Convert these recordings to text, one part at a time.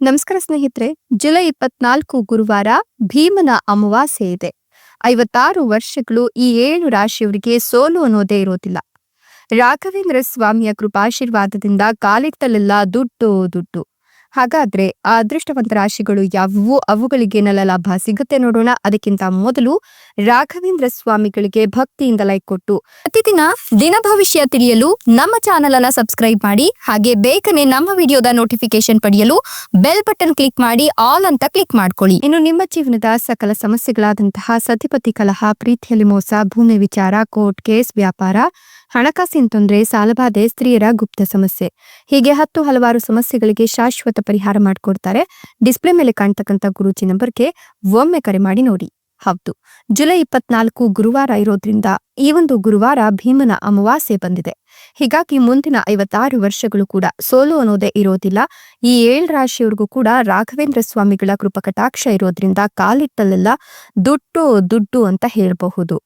ನಮಸ್ಕಾರ ಸ್ನೇಹಿತರೆ, ಜುಲೈ ಇಪ್ಪತ್ನಾಲ್ಕು ಗುರುವಾರ ಭೀಮನ ಅಮಾವಾಸ್ಯೆ ಇದೆ. ಐವತ್ತಾರು ವರ್ಷಗಳು ಈ ಏಳು ರಾಶಿಯವರಿಗೆ ಸೋಲು ಅನ್ನೋದೇ ಇರೋದಿಲ್ಲ. ರಾಘವೇಂದ್ರ ಸ್ವಾಮಿಯ ಕೃಪಾಶೀರ್ವಾದದಿಂದ ಕಾಲಿಟ್ಟಲೆಲ್ಲ ದುಡ್ಡು ದುಡ್ಡು. ಹಾಗಾದ್ರೆ ಆ ಅದೃಷ್ಟವಂತ ರಾಶಿಗಳು ಯಾವುವು? ಅವುಗಳಿಗೆ ನೆಲ ಲಾಭ ಸಿಗುತ್ತೆ ನೋಡೋಣ. ಅದಕ್ಕಿಂತ ಮೊದಲು ರಾಘವೇಂದ್ರ ಸ್ವಾಮಿಗಳಿಗೆ ಭಕ್ತಿಯಿಂದ ಲೈಕ್ ಕೊಟ್ಟು ಪ್ರತಿದಿನ ದಿನ ಭವಿಷ್ಯ ತಿಳಿಯಲು ನಮ್ಮ ಚಾನೆಲ್ ಅನ್ನ ಸಬ್ಸ್ಕ್ರೈಬ್ ಮಾಡಿ, ಹಾಗೆ ಬೇಗನೆ ನಮ್ಮ ವಿಡಿಯೋದ ನೋಟಿಫಿಕೇಶನ್ ಪಡೆಯಲು ಬೆಲ್ ಬಟನ್ ಕ್ಲಿಕ್ ಮಾಡಿ ಆಲ್ ಅಂತ ಕ್ಲಿಕ್ ಮಾಡ್ಕೊಳ್ಳಿ. ಇನ್ನು ನಿಮ್ಮ ಜೀವನದ ಸಕಲ ಸಮಸ್ಯೆಗಳಾದಂತಹ ಸತಿಪತಿ ಕಲಹ, ಪ್ರೀತಿಯಲ್ಲಿ ಮೋಸ, ಭೂಮಿ ವಿಚಾರ ಕೋರ್ಟ್ ಕೇಸ್ ವ್ಯಾಪಾರ, ಹಣಕಾಸಿನ ತೊಂದರೆ, ಸಾಲಬಾಧೆ, ಸ್ತ್ರೀಯರ ಗುಪ್ತ ಸಮಸ್ಯೆ, ಹೀಗೆ ಹತ್ತು ಹಲವಾರು ಸಮಸ್ಯೆಗಳಿಗೆ ಶಾಶ್ವತ ಪರಿಹಾರ ಮಾಡಿಕೊಡ್ತಾರೆ. ಡಿಸ್ಪ್ಲೇ ಮೇಲೆ ಕಾಣ್ತಕ್ಕಂಥ ಗುರೂಜಿ ನಂಬರ್ಗೆ ಒಮ್ಮೆ ಕರೆ ಮಾಡಿ ನೋಡಿ. ಹೌದು. ಜುಲೈ ಇಪ್ಪತ್ನಾಲ್ಕು ಗುರುವಾರ ಇರೋದ್ರಿಂದ ಈ ಒಂದು ಗುರುವಾರ ಭೀಮನ ಅಮಾವಾಸ್ಯೆ ಬಂದಿದೆ. ಹೀಗಾಗಿ ಮುಂದಿನ ಐವತ್ತಾರು ವರ್ಷಗಳು ಕೂಡ ಸೋಲು ಅನ್ನೋದೇ ಇರೋದಿಲ್ಲ. ಈ ಏಳು ರಾಶಿಯವರಿಗೂ ಕೂಡ ರಾಘವೇಂದ್ರ ಸ್ವಾಮಿಗಳ ಕೃಪಕಟಾಕ್ಷ ಇರೋದ್ರಿಂದ ಕಾಲಿಟ್ಟಲ್ಲೆಲ್ಲ ದುಡ್ಡು ದುಡ್ಡು ಅಂತ ಹೇಳಬಹುದು.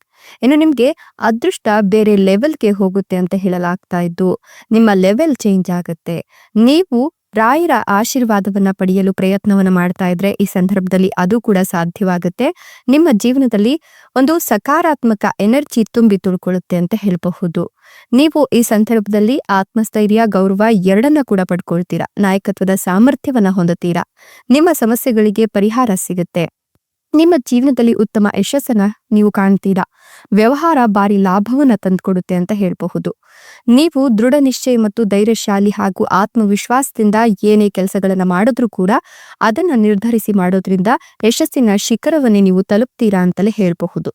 ಇನ್ನು ನಿಮ್ಗೆ ಅದೃಷ್ಟ ಬೇರೆ ಲೆವೆಲ್ಗೆ ಹೋಗುತ್ತೆ ಅಂತ ಹೇಳಲಾಗ್ತಾ ಇದ್ದು, ನಿಮ್ಮ ಲೆವೆಲ್ ಚೇಂಜ್ ಆಗುತ್ತೆ. ನೀವು ರಾಯರ ಆಶೀರ್ವಾದವನ್ನ ಪಡೆಯಲು ಪ್ರಯತ್ನವನ್ನ ಮಾಡ್ತಾ ಇದ್ರೆ ಈ ಸಂದರ್ಭದಲ್ಲಿ ಅದು ಕೂಡ ಸಾಧ್ಯವಾಗುತ್ತೆ. ನಿಮ್ಮ ಜೀವನದಲ್ಲಿ ಒಂದು ಸಕಾರಾತ್ಮಕ ಎನರ್ಜಿ ತುಂಬಿ ತುಳ್ಕೊಳ್ಳುತ್ತೆ ಅಂತ ಹೇಳಬಹುದು. ನೀವು ಈ ಸಂದರ್ಭದಲ್ಲಿ ಆತ್ಮಸ್ಥೈರ್ಯ, ಗೌರವ ಎರಡನ್ನ ಕೂಡ ಪಡ್ಕೊಳ್ತೀರಾ? ನಾಯಕತ್ವದ ಸಾಮರ್ಥ್ಯವನ್ನ ಹೊಂದುತ್ತೀರಾ? ನಿಮ್ಮ ಸಮಸ್ಯೆಗಳಿಗೆ ಪರಿಹಾರ ಸಿಗುತ್ತೆ. ನಿಮ್ಮ ಜೀವನದಲ್ಲಿ ಉತ್ತಮ ಯಶಸ್ಸನ್ನ ನೀವು ಕಾಣ್ತೀರಾ? ವ್ಯವಹಾರ ಬಾರಿ ಲಾಭವನ್ನ ತಂದುಕೊಡುತ್ತೆ ಅಂತ ಹೇಳಬಹುದು. ನೀವು ದೃಢ ನಿಶ್ಚಯ ಮತ್ತು ಧೈರ್ಯಶಾಲಿ ಹಾಗೂ ಆತ್ಮವಿಶ್ವಾಸದಿಂದ ಏನೇ ಕೆಲಸಗಳನ್ನು ಮಾಡಿದ್ರೂ ಕೂಡ ಅದನ್ನು ನಿರ್ಧರಿಸಿ ಮಾಡೋದ್ರಿಂದ ಯಶಸ್ಸಿನ ಶಿಖರವನ್ನೇ ನೀವು ತಲುಪ್ತೀರಾ ಅಂತಲೇ ಹೇಳಬಹುದು.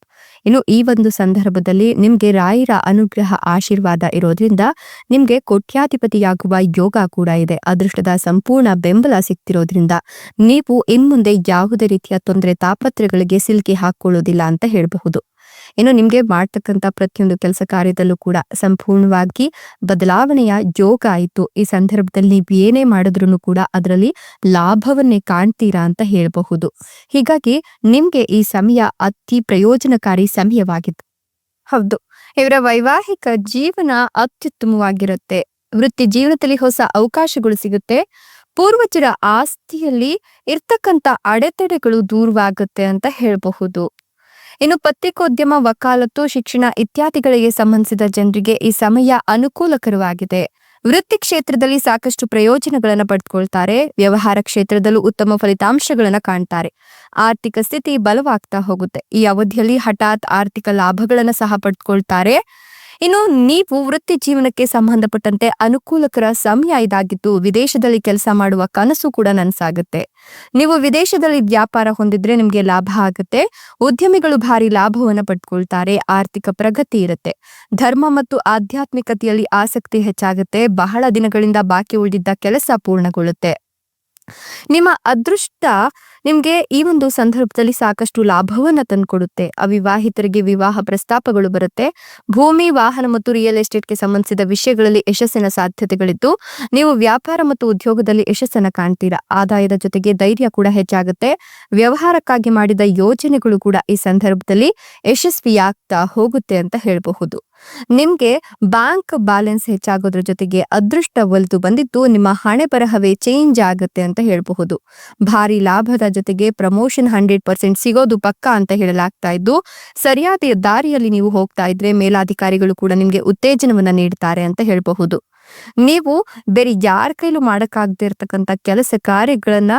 ಇನ್ನು ಈ ಒಂದು ಸಂದರ್ಭದಲ್ಲಿ ನಿಮಗೆ ರಾಯರ ಅನುಗ್ರಹ ಆಶೀರ್ವಾದ ಇರೋದ್ರಿಂದ ನಿಮಗೆ ಕೋಟ್ಯಾಧಿಪತಿಯಾಗುವ ಯೋಗ ಕೂಡ ಇದೆ. ಅದೃಷ್ಟದ ಸಂಪೂರ್ಣ ಬೆಂಬಲ ಸಿಗ್ತಿರೋದ್ರಿಂದ ನೀವು ಇನ್ಮುಂದೆ ಯಾವುದೇ ರೀತಿಯ ತೊಂದರೆ ತಾಪತ್ರಗಳಿಗೆ ಸಿಲುಕಿ ಹಾಕೊಳ್ಳೋದಿಲ್ಲ ಅಂತ ಹೇಳಬಹುದು. ಇನ್ನು ನಿಮ್ಗೆ ಮಾಡ್ತಕ್ಕಂಥ ಪ್ರತಿಯೊಂದು ಕೆಲಸ ಕಾರ್ಯದಲ್ಲೂ ಕೂಡ ಸಂಪೂರ್ಣವಾಗಿ ಬದಲಾವಣೆಯ ಜೋಗ ಆಯಿತು. ಈ ಸಂದರ್ಭದಲ್ಲಿ ನೀವು ಏನೇ ಮಾಡಿದ್ರು ಕೂಡ ಅದರಲ್ಲಿ ಲಾಭವನ್ನೇ ಕಾಣ್ತೀರಾ ಅಂತ ಹೇಳಬಹುದು. ಹೀಗಾಗಿ ನಿಮ್ಗೆ ಈ ಸಮಯ ಅತಿ ಪ್ರಯೋಜನಕಾರಿ ಸಮಯವಾಗಿದೆ ಹೌದು. ಇವರ ವೈವಾಹಿಕ ಜೀವನ ಅತ್ಯುತ್ತಮವಾಗಿರುತ್ತೆ. ವೃತ್ತಿ ಜೀವನದಲ್ಲಿ ಹೊಸ ಅವಕಾಶಗಳು ಸಿಗುತ್ತೆ. ಪೂರ್ವಜರ ಆಸ್ತಿಯಲ್ಲಿ ಇರ್ತಕ್ಕಂಥ ಅಡೆತಡೆಗಳು ದೂರವಾಗುತ್ತೆ ಅಂತ ಹೇಳಬಹುದು. ಇನ್ನು ಪತ್ರಿಕೋದ್ಯಮ ವಕಾಲತ್ತು, ಶಿಕ್ಷಣ ಇತ್ಯಾದಿಗಳಿಗೆ ಸಂಬಂಧಿಸಿದ ಜನರಿಗೆ ಈ ಸಮಯ ಅನುಕೂಲಕರವಾಗಿದೆ. ವೃತ್ತಿ ಕ್ಷೇತ್ರದಲ್ಲಿ ಸಾಕಷ್ಟು ಪ್ರಯೋಜನಗಳನ್ನು ಪಡೆದುಕೊಳ್ತಾರೆ ವ್ಯವಹಾರ ಕ್ಷೇತ್ರದಲ್ಲೂ ಉತ್ತಮ ಫಲಿತಾಂಶಗಳನ್ನು ಕಾಣ್ತಾರೆ. ಆರ್ಥಿಕ ಸ್ಥಿತಿ ಬಲವಾಗ್ತಾ ಹೋಗುತ್ತೆ. ಈ ಅವಧಿಯಲ್ಲಿ ಹಠಾತ್ ಆರ್ಥಿಕ ಲಾಭಗಳನ್ನು ಸಹ ಪಡೆದುಕೊಳ್ತಾರೆ ಇನ್ನು ನೀವು ವೃತ್ತಿ ಜೀವನಕ್ಕೆ ಸಂಬಂಧಪಟ್ಟಂತೆ ಅನುಕೂಲಕರ ಸಮಯ ಇದಾಗಿದ್ದು ವಿದೇಶದಲ್ಲಿ ಕೆಲಸ ಮಾಡುವ ಕನಸು ಕೂಡ ನನಸಾಗುತ್ತೆ. ನೀವು ವಿದೇಶದಲ್ಲಿ ವ್ಯಾಪಾರ ಹೊಂದಿದ್ರೆ ನಿಮ್ಗೆ ಲಾಭ ಆಗುತ್ತೆ. ಉದ್ಯಮಿಗಳು ಭಾರಿ ಲಾಭವನ್ನು ಪಡ್ಕೊಳ್ತಾರೆ. ಆರ್ಥಿಕ ಪ್ರಗತಿ ಇರುತ್ತೆ. ಧರ್ಮ ಮತ್ತು ಆಧ್ಯಾತ್ಮಿಕತೆಯಲ್ಲಿ ಆಸಕ್ತಿ ಹೆಚ್ಚಾಗುತ್ತೆ. ಬಹಳ ದಿನಗಳಿಂದ ಬಾಕಿ ಉಳಿದಿದ್ದ ಕೆಲಸ ಪೂರ್ಣಗೊಳ್ಳುತ್ತೆ. ನಿಮ್ಮ ಅದೃಷ್ಟ ನಿಮ್ಗೆ ಈ ಒಂದು ಸಂದರ್ಭದಲ್ಲಿ ಸಾಕಷ್ಟು ಲಾಭವನ್ನ ತಂದುಕೊಡುತ್ತೆ. ಅವಿವಾಹಿತರಿಗೆ ವಿವಾಹ ಪ್ರಸ್ತಾಪಗಳು ಬರುತ್ತೆ. ಭೂಮಿ, ವಾಹನ ಮತ್ತು ರಿಯಲ್ ಎಸ್ಟೇಟ್ಗೆ ಸಂಬಂಧಿಸಿದ ವಿಷಯಗಳಲ್ಲಿ ಯಶಸ್ಸಿನ ಸಾಧ್ಯತೆಗಳಿದ್ದು, ನೀವು ವ್ಯಾಪಾರ ಮತ್ತು ಉದ್ಯೋಗದಲ್ಲಿ ಯಶಸ್ಸನ್ನು ಕಾಣ್ತೀರಾ. ಆದಾಯದ ಜೊತೆಗೆ ಧೈರ್ಯ ಕೂಡ ಹೆಚ್ಚಾಗುತ್ತೆ. ವ್ಯವಹಾರಕ್ಕಾಗಿ ಮಾಡಿದ ಯೋಜನೆಗಳು ಕೂಡ ಈ ಸಂದರ್ಭದಲ್ಲಿ ಯಶಸ್ವಿಯಾಗ್ತಾ ಹೋಗುತ್ತೆ ಅಂತ ಹೇಳಬಹುದು. ನಿಮ್ಗೆ ಬ್ಯಾಂಕ್ ಬ್ಯಾಲೆನ್ಸ್ ಹೆಚ್ಚಾಗೋದ್ರ ಜೊತೆಗೆ ಅದೃಷ್ಟ ಒಲಿದು ಬಂದಿದ್ದು ನಿಮ್ಮ ಹಣೆ ಬರಹವೇ ಚೇಂಜ್ ಆಗುತ್ತೆ ಅಂತ ಹೇಳಬಹುದು. ಭಾರಿ ಲಾಭದ ಜೊತೆಗೆ ಪ್ರಮೋಷನ್ ಹಂಡ್ರೆಡ್ ಪರ್ಸೆಂಟ್ ಸಿಗೋದು ಪಕ್ಕಾ ಅಂತ ಹೇಳಲಾಗ್ತಾ ಇದ್ದು, ಸರಿಯಾದ ದಾರಿಯಲ್ಲಿ ನೀವು ಹೋಗ್ತಾ ಇದ್ರೆ ಮೇಲಾಧಿಕಾರಿಗಳು ಕೂಡ ನಿಮ್ಗೆ ಉತ್ತೇಜನವನ್ನ ನೀಡ್ತಾರೆ ಅಂತ ಹೇಳಬಹುದು. ನೀವು ಬೇರೆ ಯಾರ ಕೈಲೂ ಮಾಡಕ್ಕಾಗದೇ ಕೆಲಸ ಕಾರ್ಯಗಳನ್ನ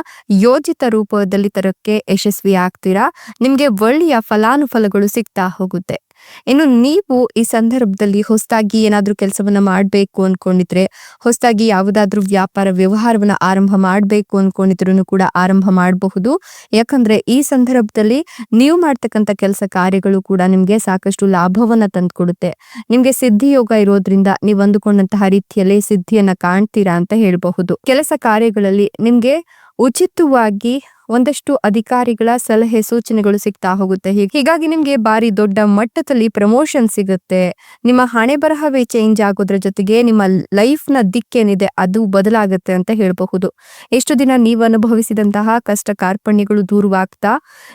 ಯೋಜಿತ ರೂಪದಲ್ಲಿ ತರಕ್ಕೆ ಯಶಸ್ವಿ ಆಗ್ತೀರಾ? ನಿಮ್ಗೆ ಒಳ್ಳೆಯ ಫಲಾನುಫಲಗಳು ಸಿಗ್ತಾ ಹೋಗುತ್ತೆ. ಇನ್ನು ನೀವು ಈ ಸಂದರ್ಭದಲ್ಲಿ ಹೊಸದಾಗಿ ಏನಾದ್ರೂ ಕೆಲಸವನ್ನ ಮಾಡ್ಬೇಕು ಅನ್ಕೊಂಡಿದ್ರೆ, ಹೊಸದಾಗಿ ಯಾವುದಾದ್ರೂ ವ್ಯಾಪಾರ ವ್ಯವಹಾರವನ್ನ ಆರಂಭ ಮಾಡ್ಬೇಕು ಅನ್ಕೊಂಡಿದ್ರು ಕೂಡ ಆರಂಭ ಮಾಡಬಹುದು. ಯಾಕಂದ್ರೆ ಈ ಸಂದರ್ಭದಲ್ಲಿ ನೀವು ಮಾಡ್ತಕ್ಕಂಥ ಕೆಲಸ ಕಾರ್ಯಗಳು ಕೂಡ ನಿಮ್ಗೆ ಸಾಕಷ್ಟು ಲಾಭವನ್ನ ತಂದ್ಕೊಡುತ್ತೆ. ನಿಮ್ಗೆ ಸಿದ್ಧಿ ಯೋಗ ಇರೋದ್ರಿಂದ ನೀವು ಅಂದುಕೊಂಡಂತಹ ರೀತಿಯಲ್ಲಿ ಸಿದ್ಧಿಯನ್ನ ಕಾಣ್ತೀರಾ ಅಂತ ಹೇಳಬಹುದು. ಕೆಲಸ ಕಾರ್ಯಗಳಲ್ಲಿ ನಿಮ್ಗೆ ಉಚಿತವಾಗಿ ಒಂದಷ್ಟು ಅಧಿಕಾರಿಗಳ ಸಲಹೆ ಸೂಚನೆಗಳು ಸಿಗ್ತಾ ಹೋಗುತ್ತೆ. ಹೀಗ್- ಹೀಗಾಗಿ ನಿಮ್ಗೆ ಬಾರಿ ದೊಡ್ಡ ಮಟ್ಟದಲ್ಲಿ ಪ್ರಮೋಷನ್ ಸಿಗುತ್ತೆ. ನಿಮ್ಮ ಹಣೆ ಬರಹವೇ ಚೇಂಜ್ ಆಗೋದ್ರ ಜೊತೆಗೆ ನಿಮ್ಮ ಲೈಫ್ನ ದಿಕ್ಕೇನಿದೆ ಅದು ಬದಲಾಗುತ್ತೆ ಅಂತ ಹೇಳಬಹುದು. ಎಷ್ಟು ದಿನ ನೀವು ಅನುಭವಿಸಿದಂತಹ ಕಷ್ಟ ಕಾರ್ಪಣ್ಯಗಳು ದೂರವಾಗ್ತಾ,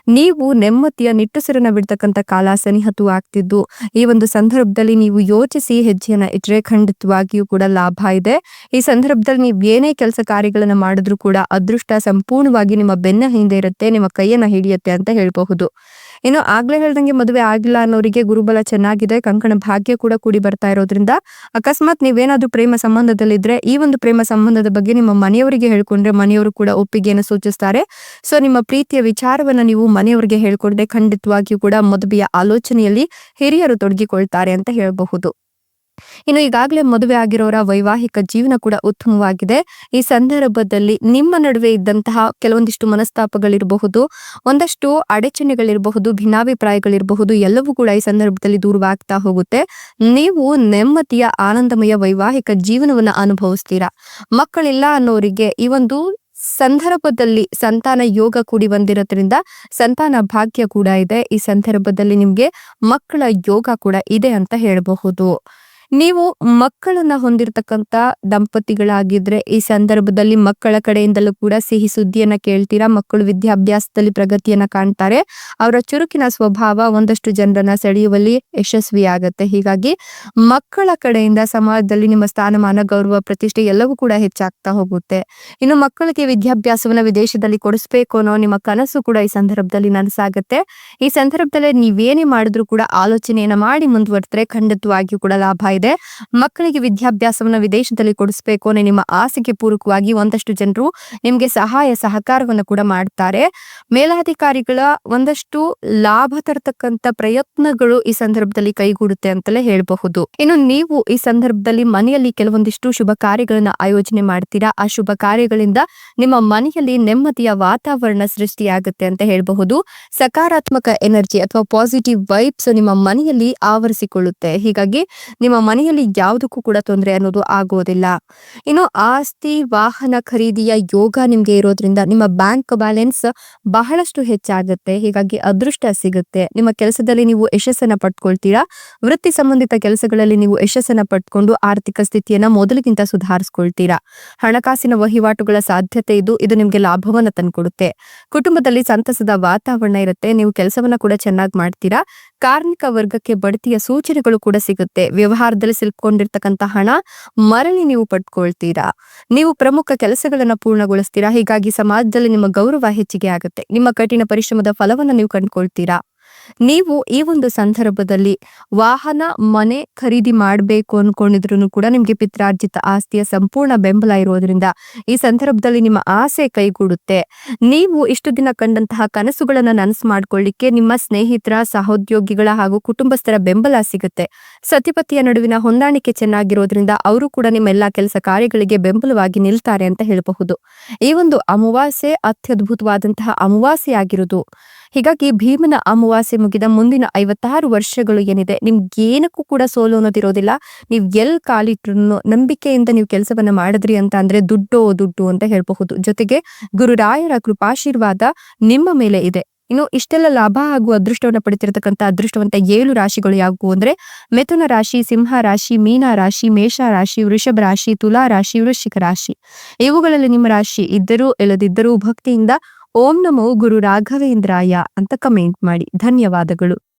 ನೀವು ನೆಮ್ಮದಿಯ ನಿಟ್ಟುಸಿರನ್ನ ಬಿಡ್ತಕ್ಕಂಥ ಕಾಲ ಸನಿಹತು ಆಗ್ತಿದ್ದು. ಈ ಒಂದು ಸಂದರ್ಭದಲ್ಲಿ ನೀವು ಯೋಚಿಸಿ ಹೆಜ್ಜೆಯನ್ನ ಇಟ್ಟರೆ ಖಂಡಿತವಾಗಿಯೂ ಕೂಡ ಲಾಭ ಇದೆ. ಈ ಸಂದರ್ಭದಲ್ಲಿ ನೀವು ಏನೇ ಕೆಲಸ ಕಾರ್ಯಗಳನ್ನ ಮಾಡಿದ್ರು ಕೂಡ ಅದೃಷ್ಟ ಸಂಪೂರ್ಣವಾಗಿ ನಿಮ್ಮ ಬೆನ್ನ ಹಿಂದೆ ಇರುತ್ತೆ, ನಿಮ್ಮ ಕೈಯನ್ನ ಹಿಡಿಯುತ್ತೆ ಅಂತ ಹೇಳಬಹುದು. ಇನ್ನು ಆಗ್ಲೇ ಹೇಳ್ದಂಗೆ ಮದುವೆ ಆಗಿಲ್ಲ ಅನ್ನೋರಿಗೆ ಗುರುಬಲ ಚೆನ್ನಾಗಿದೆ, ಕಂಕಣ ಭಾಗ್ಯ ಕೂಡ ಕೂಡಿ ಬರ್ತಾ ಇರೋದ್ರಿಂದ ಅಕಸ್ಮಾತ್ ನೀವೇನಾದ್ರೂ ಪ್ರೇಮ ಸಂಬಂಧದಲ್ಲಿದ್ರೆ ಈ ಒಂದು ಪ್ರೇಮ ಸಂಬಂಧದ ಬಗ್ಗೆ ನಿಮ್ಮ ಮನೆಯವರಿಗೆ ಹೇಳ್ಕೊಂಡ್ರೆ ಮನೆಯವರು ಕೂಡ ಒಪ್ಪಿಗೆಯನ್ನು ಸೂಚಿಸ್ತಾರೆ. ಸೊ, ನಿಮ್ಮ ಪ್ರೀತಿಯ ವಿಚಾರವನ್ನ ನೀವು ಮನೆಯವರಿಗೆ ಹೇಳ್ಕೊಂಡ್ರೆ ಖಂಡಿತವಾಗಿಯೂ ಕೂಡ ಮದುವೆಯ ಆಲೋಚನೆಯಲ್ಲಿ ಹಿರಿಯರು ತೊಡಗಿಕೊಳ್ತಾರೆ ಅಂತ ಹೇಳಬಹುದು. ಇನ್ನು ಈಗಾಗಲೇ ಮದುವೆ ಆಗಿರೋರ ವೈವಾಹಿಕ ಜೀವನ ಕೂಡ ಉತ್ತಮವಾಗಿದೆ. ಈ ಸಂದರ್ಭದಲ್ಲಿ ನಿಮ್ಮ ನಡುವೆ ಇದ್ದಂತಹ ಕೆಲವೊಂದಿಷ್ಟು ಮನಸ್ತಾಪಗಳಿರಬಹುದು, ಒಂದಷ್ಟು ಅಡಚಣೆಗಳಿರಬಹುದು, ಭಿನ್ನಾಭಿಪ್ರಾಯಗಳಿರಬಹುದು, ಎಲ್ಲವೂ ಕೂಡ ಈ ಸಂದರ್ಭದಲ್ಲಿ ದೂರವಾಗ್ತಾ ಹೋಗುತ್ತೆ. ನೀವು ನೆಮ್ಮದಿಯ, ಆನಂದಮಯ ವೈವಾಹಿಕ ಜೀವನವನ್ನ ಅನುಭವಿಸ್ತೀರಾ? ಮಕ್ಕಳಿಲ್ಲ ಅನ್ನೋರಿಗೆ ಈ ಒಂದು ಸಂದರ್ಭದಲ್ಲಿ ಸಂತಾನ ಯೋಗ ಕೂಡಿ ಬಂದಿರೋದ್ರಿಂದ ಸಂತಾನ ಭಾಗ್ಯ ಕೂಡ ಇದೆ. ಈ ಸಂದರ್ಭದಲ್ಲಿ ನಿಮ್ಗೆ ಮಕ್ಕಳ ಯೋಗ ಕೂಡ ಇದೆ ಅಂತ ಹೇಳಬಹುದು. ನೀವು ಮಕ್ಕಳನ್ನ ಹೊಂದಿರತಕ್ಕಂತ ದಂಪತಿಗಳಾಗಿದ್ರೆ ಈ ಸಂದರ್ಭದಲ್ಲಿ ಮಕ್ಕಳ ಕಡೆಯಿಂದಲೂ ಕೂಡ ಸಿಹಿ ಸುದ್ದಿಯನ್ನ ಕೇಳ್ತೀರಾ? ಮಕ್ಕಳು ವಿದ್ಯಾಭ್ಯಾಸದಲ್ಲಿ ಪ್ರಗತಿಯನ್ನ ಕಾಣ್ತಾರೆ. ಅವರ ಚುರುಕಿನ ಸ್ವಭಾವ ಒಂದಷ್ಟು ಜನರನ್ನ ಸೆಳೆಯುವಲ್ಲಿ ಯಶಸ್ವಿಯಾಗತ್ತೆ. ಹೀಗಾಗಿ ಮಕ್ಕಳ ಕಡೆಯಿಂದ ಸಮಾಜದಲ್ಲಿ ನಿಮ್ಮ ಸ್ಥಾನಮಾನ, ಗೌರವ, ಪ್ರತಿಷ್ಠೆ ಎಲ್ಲವೂ ಕೂಡ ಹೆಚ್ಚಾಗ್ತಾ ಹೋಗುತ್ತೆ. ಇನ್ನು ಮಕ್ಕಳಿಗೆ ವಿದ್ಯಾಭ್ಯಾಸವನ್ನ ವಿದೇಶದಲ್ಲಿ ಕೊಡಿಸ್ಬೇಕು ಅನ್ನೋ ನಿಮ್ಮ ಕನಸು ಕೂಡ ಈ ಸಂದರ್ಭದಲ್ಲಿ ನನಸಾಗುತ್ತೆ. ಈ ಸಂದರ್ಭದಲ್ಲಿ ನೀವೇನೇ ಮಾಡಿದ್ರು ಕೂಡ ಆಲೋಚನೆಯನ್ನ ಮಾಡಿ ಮುಂದುವರೆದ್ರೆ ಖಂಡಿತವಾಗಿಯೂ ಕೂಡ ಲಾಭ ಇದೆ. ಮಕ್ಕಳಿಗೆ ವಿದ್ಯಾಭ್ಯಾಸವನ್ನು ವಿದೇಶದಲ್ಲಿ ಕೊಡಿಸಬೇಕು ಅನ್ನೋ ನಿಮ್ಮ ಆಸೆಗೆ ಪೂರಕವಾಗಿ ಒಂದಷ್ಟು ಜನರು ನಿಮಗೆ ಸಹಾಯ ಸಹಕಾರವನ್ನು ಕೂಡ ಮಾಡ್ತಾರೆ. ಮೇಲಾಧಿಕಾರಿಗಳ ಒಂದಷ್ಟು ಲಾಭ ತರತಕ್ಕಂತ ಪ್ರಯತ್ನಗಳು ಈ ಸಂದರ್ಭದಲ್ಲಿ ಕೈಗೂಡುತ್ತೆ ಅಂತಲೇ ಹೇಳಬಹುದು. ಇನ್ನು ನೀವು ಈ ಸಂದರ್ಭದಲ್ಲಿ ಮನೆಯಲ್ಲಿ ಕೆಲವೊಂದಿಷ್ಟು ಶುಭ ಕಾರ್ಯಗಳನ್ನ ಆಯೋಜನೆ ಮಾಡ್ತೀರಾ? ಆ ಶುಭ ಕಾರ್ಯಗಳಿಂದ ನಿಮ್ಮ ಮನೆಯಲ್ಲಿ ನೆಮ್ಮದಿಯ ವಾತಾವರಣ ಸೃಷ್ಟಿಯಾಗುತ್ತೆ ಅಂತ ಹೇಳಬಹುದು. ಸಕಾರಾತ್ಮಕ ಎನರ್ಜಿ ಅಥವಾ ಪಾಸಿಟಿವ್ ವೈಬ್ಸ್ ನಿಮ್ಮ ಮನೆಯಲ್ಲಿ ಆವರಿಸಿಕೊಳ್ಳುತ್ತೆ. ಹೀಗಾಗಿ ನಿಮ್ಮ ಮನೆಯಲ್ಲಿ ಯಾವುದಕ್ಕೂ ಕೂಡ ತೊಂದರೆ ಅನ್ನೋದು ಆಗೋದಿಲ್ಲ. ಇನ್ನು ಆಸ್ತಿ, ವಾಹನ ಖರೀದಿಯ ಯೋಗ ನಿಮ್ಗೆ ಇರೋದ್ರಿಂದ ನಿಮ್ಮ ಬ್ಯಾಂಕ್ ಬ್ಯಾಲೆನ್ಸ್ ಬಹಳಷ್ಟು ಹೆಚ್ಚಾಗುತ್ತೆ. ಹೀಗಾಗಿ ಅದೃಷ್ಟ ಸಿಗುತ್ತೆ. ನಿಮ್ಮ ಕೆಲಸದಲ್ಲಿ ನೀವು ಯಶಸ್ಸನ್ನ ಪಡ್ಕೊಳ್ತೀರಾ? ವೃತ್ತಿ ಸಂಬಂಧಿತ ಕೆಲಸಗಳಲ್ಲಿ ನೀವು ಯಶಸ್ಸನ್ನ ಪಡ್ಕೊಂಡು ಆರ್ಥಿಕ ಸ್ಥಿತಿಯನ್ನ ಮೊದಲಿಗಿಂತ ಸುಧಾರಿಸ್ಕೊಳ್ತೀರಾ? ಹಣಕಾಸಿನ ವಹಿವಾಟುಗಳ ಸಾಧ್ಯತೆ ಇದು ಇದು ನಿಮ್ಗೆ ಲಾಭವನ್ನ ತಂದ್ಕೊಡುತ್ತೆ. ಕುಟುಂಬದಲ್ಲಿ ಸಂತಸದ ವಾತಾವರಣ ಇರುತ್ತೆ. ನೀವು ಕೆಲಸವನ್ನ ಕೂಡ ಚೆನ್ನಾಗಿ ಮಾಡ್ತೀರಾ? ಕಾರ್ಮಿಕ ವರ್ಗಕ್ಕೆ ಬಡ್ತಿಯ ಸೂಚನೆಗಳು ಕೂಡ ಸಿಗುತ್ತೆ. ವ್ಯವಹಾರದಲ್ಲಿ ಸಿಲ್ಕೊಂಡಿರ್ತಕ್ಕಂತ ಹಣ ಮರಳಿ ನೀವು ಪಡ್ಕೊಳ್ತೀರಾ? ನೀವು ಪ್ರಮುಖ ಕೆಲಸಗಳನ್ನ ಪೂರ್ಣಗೊಳಿಸ್ತೀರಾ? ಹೀಗಾಗಿ ಸಮಾಜದಲ್ಲಿ ನಿಮ್ಮ ಗೌರವ ಹೆಚ್ಚಿಗೆ ಆಗುತ್ತೆ. ನಿಮ್ಮ ಕಠಿಣ ಪರಿಶ್ರಮದ ಫಲವನ್ನ ನೀವು ಕಂಡುಕೊಳ್ತೀರಾ? ನೀವು ಈ ಒಂದು ಸಂದರ್ಭದಲ್ಲಿ ವಾಹನ, ಮನೆ ಖರೀದಿ ಮಾಡಬೇಕು ಅನ್ಕೊಂಡಿದ್ರು ಕೂಡ ನಿಮ್ಗೆ ಪಿತ್ರಾರ್ಜಿತ ಆಸ್ತಿಯ ಸಂಪೂರ್ಣ ಬೆಂಬಲ ಇರೋದ್ರಿಂದ ಈ ಸಂದರ್ಭದಲ್ಲಿ ನಿಮ್ಮ ಆಸೆ ಕೈಗೂಡುತ್ತೆ. ನೀವು ಇಷ್ಟು ದಿನ ಕಂಡಂತಹ ಕನಸುಗಳನ್ನ ನನಸು ಮಾಡ್ಕೊಳ್ಳಿಕ್ಕೆ ನಿಮ್ಮ ಸ್ನೇಹಿತರ, ಸಹೋದ್ಯೋಗಿಗಳ ಹಾಗೂ ಕುಟುಂಬಸ್ಥರ ಬೆಂಬಲ ಸಿಗುತ್ತೆ. ಸತಿಪತಿಯ ನಡುವಿನ ಹೊಂದಾಣಿಕೆ ಚೆನ್ನಾಗಿರೋದ್ರಿಂದ ಅವರು ಕೂಡ ನಿಮ್ಮ ಎಲ್ಲಾ ಕೆಲಸ ಕಾರ್ಯಗಳಿಗೆ ಬೆಂಬಲವಾಗಿ ನಿಲ್ತಾರೆ ಅಂತ ಹೇಳಬಹುದು. ಈ ಒಂದು ಅಮಾವಾಸ್ಯೆ ಅತ್ಯದ್ಭುತವಾದಂತಹ ಅಮಾವಾಸ್ಯೆ ಆಗಿರೋದು ಹೀಗಾಗಿ ಭೀಮನ ಅಮಾವಾಸ್ಯೆ ಮುಗಿದ ಮುಂದಿನ ಐವತ್ತಾರು ವರ್ಷಗಳು ಏನಿದೆ, ನಿಮ್ಗೆ ಏನಕ್ಕೂ ಕೂಡ ಸೋಲು ಅನ್ನೋದಿರೋದಿಲ್ಲ. ನೀವು ಎಲ್ ಕಾಲಿಟ್ರು ನಂಬಿಕೆಯಿಂದ ನೀವು ಕೆಲಸವನ್ನ ಮಾಡಿದ್ರಿ ಅಂತ ಅಂದ್ರೆ ದುಡ್ಡೋ ದುಡ್ಡು ಅಂತ ಹೇಳಬಹುದು. ಜೊತೆಗೆ ಗುರುರಾಯರ ಕೃಪಾಶೀರ್ವಾದ ನಿಮ್ಮ ಮೇಲೆ ಇದೆ. ಇನ್ನು ಇಷ್ಟೆಲ್ಲ ಲಾಭ ಹಾಗೂ ಅದೃಷ್ಟವನ್ನು ಪಡೆತಿರತಕ್ಕಂಥ ಅದೃಷ್ಟವಂತ ಏಳು ರಾಶಿಗಳು ಯಾವುವು ಅಂದ್ರೆ ಮಿಥುನ ರಾಶಿ, ಸಿಂಹ ರಾಶಿ, ಮೀನ ರಾಶಿ, ಮೇಷ ರಾಶಿ, ವೃಷಭ ರಾಶಿ, ತುಲಾ ರಾಶಿ, ವೃಶ್ಚಿಕ ರಾಶಿ. ಇವುಗಳಲ್ಲಿ ನಿಮ್ಮ ರಾಶಿ ಇದ್ದರೂ, ಇಲ್ಲದಿದ್ದರೂ ಭಕ್ತಿಯಿಂದ ಓಂ ನಮೋ ಗುರು ರಾಘವೇಂದ್ರಾಯ ಅಂತ ಕಮೆಂಟ್ ಮಾಡಿ. ಧನ್ಯವಾದಗಳು.